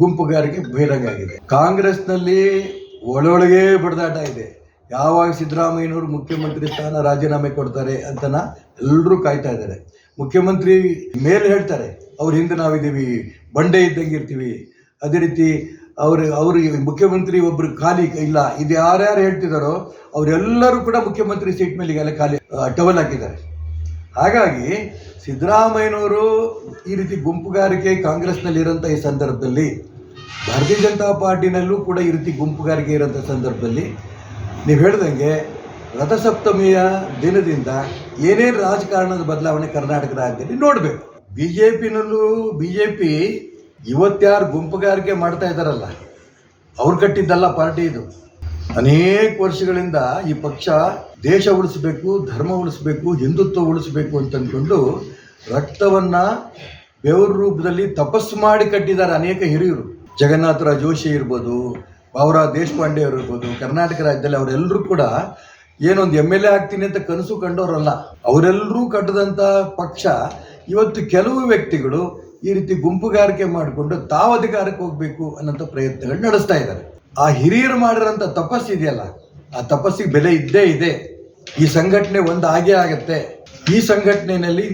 ಗುಂಪುಗಾರಿಕೆ ಬಹಿರಂಗ ಆಗಿದೆ ಕಾಂಗ್ರೆಸ್ನಲ್ಲಿ ಒಳೊಳಗೆ ಬಡದಾಟ ಇದೆ. ಯಾವಾಗ ಸಿದ್ದರಾಮಯ್ಯನವರು ಮುಖ್ಯಮಂತ್ರಿ ಸ್ಥಾನ ರಾಜೀನಾಮೆ ಕೊಡ್ತಾರೆ ಅಂತನ ಎಲ್ಲರೂ ಕಾಯ್ತಾ ಇದ್ದಾರೆ. ಮುಖ್ಯಮಂತ್ರಿ ಮೇಲೆ ಹೇಳ್ತಾರೆ, ಅವ್ರ ಹಿಂದೆ ನಾವಿದ್ದೀವಿ, ಬಂಡೆ ಇದ್ದಂಗೆ ಇರ್ತೀವಿ. ಅದೇ ರೀತಿ ಅವರು ಅವರು ಮುಖ್ಯಮಂತ್ರಿ ಒಬ್ರು ಖಾಲಿ ಇಲ್ಲ, ಇದು ಯಾರ್ಯಾರು ಹೇಳ್ತಿದ್ದಾರೋ ಅವರೆಲ್ಲರೂ ಕೂಡ ಮುಖ್ಯಮಂತ್ರಿ ಸೀಟ್ ಮೇಲೆ ಖಾಲಿ ಟವಲ್ ಹಾಕಿದ್ದಾರೆ. ಹಾಗಾಗಿ ಸಿದ್ದರಾಮಯ್ಯನವರು ಈ ರೀತಿ ಗುಂಪುಗಾರಿಕೆ ಕಾಂಗ್ರೆಸ್ನಲ್ಲಿರೋಂಥ ಈ ಸಂದರ್ಭದಲ್ಲಿ ಭಾರತೀಯ ಜನತಾ ಪಾರ್ಟಿನಲ್ಲೂ ಕೂಡ ಈ ರೀತಿ ಗುಂಪುಗಾರಿಕೆ ಇರೋಂಥ ಸಂದರ್ಭದಲ್ಲಿ ನೀವು ಹೇಳ್ದಂಗೆ ರಥಸಪ್ತಮಿಯ ದಿನದಿಂದ ಏನೇನು ರಾಜಕಾರಣದ ಬದಲಾವಣೆ ಕರ್ನಾಟಕ ರಾಜ್ಯದಲ್ಲಿ ನೋಡಬೇಕು. ಬಿ ಜೆ ಪಿನಲ್ಲೂ ಬಿ ಜೆ ಪಿ ಇವತ್ತ್ಯಾರು ಗುಂಪುಗಾರಿಕೆ ಮಾಡ್ತಾ ಇದ್ದಾರಲ್ಲ, ಅವ್ರು ಕಟ್ಟಿದ್ದಲ್ಲ ಪಾರ್ಟಿ ಇದು. ಅನೇಕ ವರ್ಷಗಳಿಂದ ಈ ಪಕ್ಷ ದೇಶ ಉಳಿಸಬೇಕು, ಧರ್ಮ ಉಳಿಸಬೇಕು, ಹಿಂದುತ್ವ ಉಳಿಸಬೇಕು ಅಂತ ಅಂದ್ಕೊಂಡು ರಕ್ತವನ್ನ ಬೆವರ ರೂಪದಲ್ಲಿ ತಪಸ್ಸು ಮಾಡಿ ಕಟ್ಟಿದ್ದಾರೆ ಅನೇಕ ಹಿರಿಯರು. ಜಗನ್ನಾಥರಾವ್ ಜೋಶಿ ಇರ್ಬೋದು, ಬಾವರಾವ್ ದೇಶಪಾಂಡೆ ಅವರು ಇರ್ಬೋದು, ಕರ್ನಾಟಕ ರಾಜ್ಯದಲ್ಲಿ ಅವರೆಲ್ಲರೂ ಕೂಡ ಏನೊಂದು ಎಂ ಎಲ್ ಎ ಆಗ್ತೀನಿ ಅಂತ ಕನಸು ಕಂಡವರಲ್ಲ. ಅವರೆಲ್ಲರೂ ಕಟ್ಟದಂಥ ಪಕ್ಷ ಇವತ್ತು ಕೆಲವು ವ್ಯಕ್ತಿಗಳು ಈ ರೀತಿ ಗುಂಪುಗಾರಿಕೆ ಮಾಡಿಕೊಂಡು ತಾವು ಅಧಿಕಾರಕ್ಕೆ ಹೋಗಬೇಕು ಅನ್ನೋಂಥ ಪ್ರಯತ್ನಗಳು ನಡೆಸ್ತಾ ಇದ್ದಾರೆ. ಆ ಹಿರಿಯರು ಮಾಡಿರೋಂಥ ತಪಸ್ಸು ಇದೆಯಲ್ಲ, ಆ ತಪಸ್ಸಿಗೆ ಬೆಲೆ ಇದ್ದೇ ಇದೆ. ಈ ಸಂಘಟನೆ ಒಂದು ಆಗೇ ಆಗತ್ತೆ. ಈ ಸಂಘಟನೆಯಲ್ಲಿ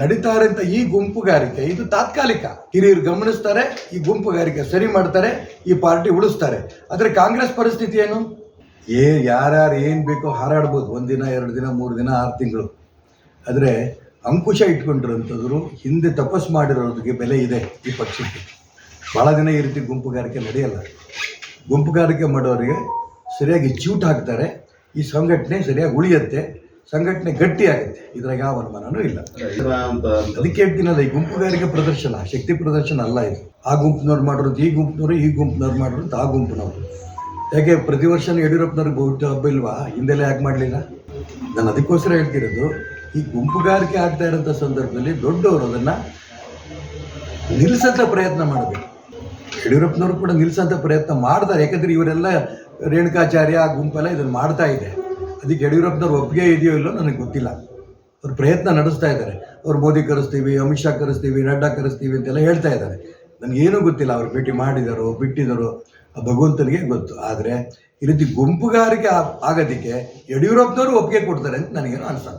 ನಡೀತಾ ಇರೋಂಥ ಈ ಗುಂಪುಗಾರಿಕೆ, ಇದು ತಾತ್ಕಾಲಿಕ. ಹಿರಿಯರು ಗಮನಿಸ್ತಾರೆ, ಈ ಗುಂಪುಗಾರಿಕೆ ಸರಿ ಮಾಡ್ತಾರೆ, ಈ ಪಾರ್ಟಿ ಉಳಿಸ್ತಾರೆ. ಆದರೆ ಕಾಂಗ್ರೆಸ್ ಪರಿಸ್ಥಿತಿ ಏನು? ಏ, ಯಾರ್ಯಾರು ಏನು ಬೇಕೋ ಹಾರಾಡ್ಬೋದು. ಒಂದಿನ ಎರಡು ದಿನ, ಮೂರು ದಿನ, ಆರು ತಿಂಗಳು. ಆದರೆ ಅಂಕುಶ ಇಟ್ಕೊಂಡಿರೋಂಥದ್ರು ಹಿಂದೆ ತಪಸ್ಸು ಮಾಡಿರೋದಕ್ಕೆ ಬೆಲೆ ಇದೆ ಈ ಪಕ್ಷಕ್ಕೆ. ಭಾಳ ದಿನ ಈ ರೀತಿ ಗುಂಪುಗಾರಿಕೆ ನಡೆಯಲ್ಲ. ಗುಂಪುಗಾರಿಕೆ ಮಾಡೋರಿಗೆ ಸರಿಯಾಗಿ ಚೂಟ್ ಹಾಕ್ತಾರೆ. ಈ ಸಂಘಟನೆ ಸರಿಯಾಗಿ ಉಳಿಯುತ್ತೆ. ಸಂಘಟನೆ ಗಟ್ಟಿ ಆಗುತ್ತೆ ಇದ್ರಾಗ ಯಾವ ಅನುಮಾನನೂ ಇಲ್ಲ. ಅದಕ್ಕೆ ಹೇಳ್ತೀನಲ್ಲ, ಈ ಗುಂಪುಗಾರಿಕೆ ಪ್ರದರ್ಶನ, ಶಕ್ತಿ ಪ್ರದರ್ಶನ ಅಲ್ಲ ಇದು. ಆ ಗುಂಪಿನವ್ರು ಮಾಡಿರೋದು ಈ ಗುಂಪಿನವರು, ಈ ಗುಂಪಿನವ್ರು ಮಾಡಿರೋದು ಆ ಗುಂಪಿನವರು. ಯಾಕೆ ಪ್ರತಿ ವರ್ಷ ಯಡಿಯೂರಪ್ಪನವ್ರಿಗೆ ಹುಟ್ಟು ಹಬ್ಬ ಇಲ್ವಾ? ಹಿಂದೆಲ್ಲ ಯಾಕೆ ಮಾಡಲಿಲ್ಲ? ನಾನು ಅದಕ್ಕೋಸ್ಕರ ಹೇಳ್ತಿರೋದು, ಈ ಗುಂಪುಗಾರಿಕೆ ಆಗ್ತಾ ಇರೋಂಥ ಸಂದರ್ಭದಲ್ಲಿ ದೊಡ್ಡವರು ಅದನ್ನು ನಿಲ್ಲಿಸಂತ ಪ್ರಯತ್ನ ಮಾಡಬೇಕು. ಯಡಿಯೂರಪ್ಪನವರು ಕೂಡ ನಿಲ್ಸೋಂಥ ಪ್ರಯತ್ನ ಮಾಡ್ತಾರೆ. ಯಾಕಂದ್ರೆ ಇವರೆಲ್ಲ ರೇಣುಕಾಚಾರ್ಯ, ಗುಂಪೆಲ್ಲ ಇದನ್ನು ಮಾಡ್ತಾ ಇದೆ. ಅದಕ್ಕೆ ಯಡಿಯೂರಪ್ಪನವ್ರು ಒಪ್ಪಿಗೆ ಇದೆಯೋ ಇಲ್ಲೋ ನನಗೆ ಗೊತ್ತಿಲ್ಲ. ಅವ್ರು ಪ್ರಯತ್ನ ನಡೆಸ್ತಾ ಇದ್ದಾರೆ. ಅವ್ರು ಮೋದಿ ಕರೆಸ್ತೀವಿ, ಅಮಿತ್ ಶಾ ಕರೆಸ್ತೀವಿ, ನಡ್ಡಾ ಕರೆಸ್ತೀವಿ ಅಂತೆಲ್ಲ ಹೇಳ್ತಾ ಇದ್ದಾರೆ. ನನಗೇನೂ ಗೊತ್ತಿಲ್ಲ ಅವ್ರು ಭೇಟಿ ಮಾಡಿದಾರೋ ಬಿಟ್ಟಿದ್ದಾರೋ ಭಗವಂತನಿಗೆ ಗೊತ್ತು. ಆದರೆ ಈ ರೀತಿ ಗುಂಪುಗಾರಿಕೆ ಆಗೋದಕ್ಕೆ ಯಡಿಯೂರಪ್ಪನವರು ಒಪ್ಪಿಗೆ ಕೊಡ್ತಾರೆ ಅಂತ ನನಗೇನು ಅನ್ಸಲ್ಲ